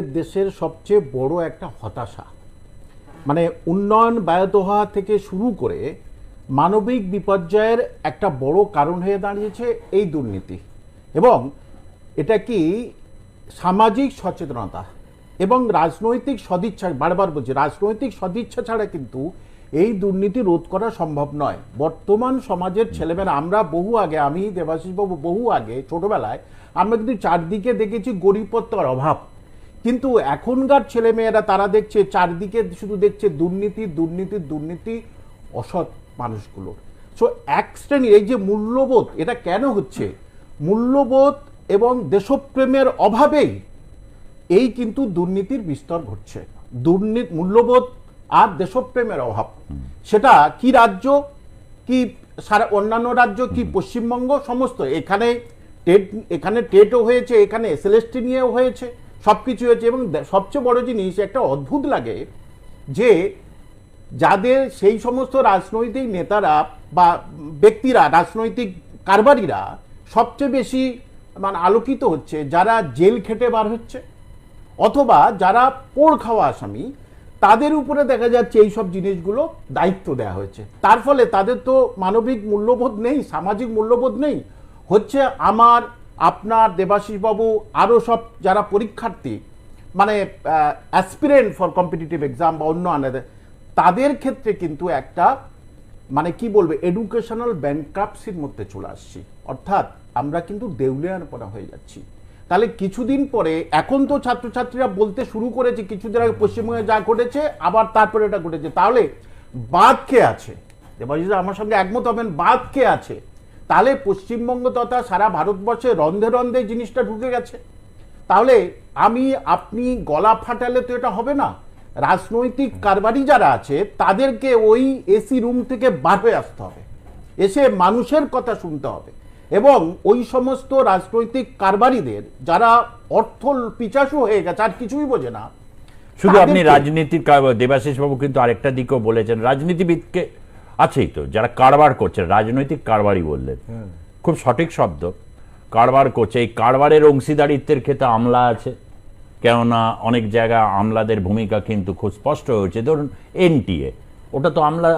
দেশের সবচেয়ে বড় একটা হতাশা। মানে উন্নয়ন ব্যাহত হওয়া থেকে শুরু করে মানবিক বিপর্যয়ের একটা বড় কারণ হয়ে দাঁড়িয়েছে এই দুর্নীতি। এবং এটা কি সামাজিক সচেতনতা এবং রাজনৈতিক সদিচ্ছা, বারবার বলছি, রাজনৈতিক সদিচ্ছা ছাড়া কিন্তু এই দুর্নীতি রোধ করা সম্ভব নয়। বর্তমান সমাজের ছেলেমেয়েরা, আমরা বহু আগে, আমি দেবাশিসবাবু বহু আগে, ছোটবেলায় আমরা কিন্তু চারদিকে দেখেছি গরিবত্বর অভাব। কিন্তু এখনকার ছেলেমেয়েরা, তারা দেখছে চারদিকে শুধু দেখছে দুর্নীতি দুর্নীতি দুর্নীতি, অসৎ মানুষগুলোর সো এক শ্রেণির এই যে মূল্যবোধ, এটা কেন হচ্ছে? মূল্যবোধ এবং দেশপ্রেমের অভাবেই এই কিন্তু দুর্নীতির বিস্তর ঘটছে। দুর্নীতি মূল্যবোধ আর দেশপ্রেমের অভাব। সেটা কি রাজ্য, কি সারা অন্যান্য রাজ্য, কি পশ্চিমবঙ্গ, সমস্ত এখানে টেট, এখানে টেটও হয়েছে, এখানে এসএলএসটি নিয়েও হয়েছে। সব কিছু হয়েছে এবং সবচেয়ে বড় জিনিস, একটা অদ্ভুত লাগে যে যাদের সেই সমস্ত রাজনৈতিক নেতারা বা ব্যক্তিরা, রাজনৈতিক কারবারিরা সবচেয়ে বেশি মানে আলোকিত হচ্ছে, যারা জেল খেটে বার হচ্ছে, অথবা যারা পোড় খাওয়া আসামি, তাদের উপরে দেখা যাচ্ছে এই সব জিনিসগুলো দায়িত্ব দেওয়া হয়েছে। তার ফলে তাদের তো মানবিক মূল্যবোধ নেই, সামাজিক মূল্যবোধ নেই। হচ্ছে আমার আপনার দেবাশিস বাবু আরও সব যারা পরীক্ষার্থী মানে অ্যাসপিরেন্ট ফর কম্পিটিটিভ এক্সাম বা অন্য আনাদের তাদের ক্ষেত্রে কিন্তু একটা মানে কি বলবে এডুকেশনাল ব্যাংক্রাপসির মধ্যে চলে আসছি। অর্থাৎ আমরা কিন্তু দেউলিয়ানপনা হয়ে যাচ্ছি। তাহলে কিছুদিন পরে, এখন তো ছাত্রছাত্রীরা বলতে শুরু করেছে, কিছুদিন আগে পশ্চিমবঙ্গে যা ঘটেছে, আবার তারপরে এটা ঘটেছে। তাহলে বাদ কে আছে? দেবাশিস আমার সঙ্গে একমত হবেন, বাদ কে আছে? তাহলে পশ্চিমবঙ্গ তথা সারা ভারতবর্ষে রন্ধে রন্ধে জিনিসটা ঢুকে গেছে। তাহলে আমি আপনি গলা ফাটালে তো এটা হবে না। রাজনৈতিক কারবারি যারা আছে তাদেরকে ওই এসি রুম থেকে বার হয়ে আসতে হবে। এসে মানুষের কথা শুনতে হবে। এবং ওই সমস্ত রাজনৈতিক কারবারিদের যারা অর্থ পিচাসু হয়ে গেছে আর কিছুই বোঝে না শুধু আপনি রাজনীতির দেবাশিস বাবু কিন্তু আরেকটা দিকেও বলেছেন। রাজনীতিবিদকে আছেই তো যারা কারবার করছে রাজনৈতিক কারবারই বললেন। খুব সঠিক শব্দ। কারবার করছে এই কারবারের অংশীদারিত্বের ক্ষেত্রে আমলা আছে। কেননা অনেক জায়গা আমলাদের ভূমিকা কিন্তু খুব স্পষ্ট হয়েছে। ধরুন এনটিএ ওটা তো আমলা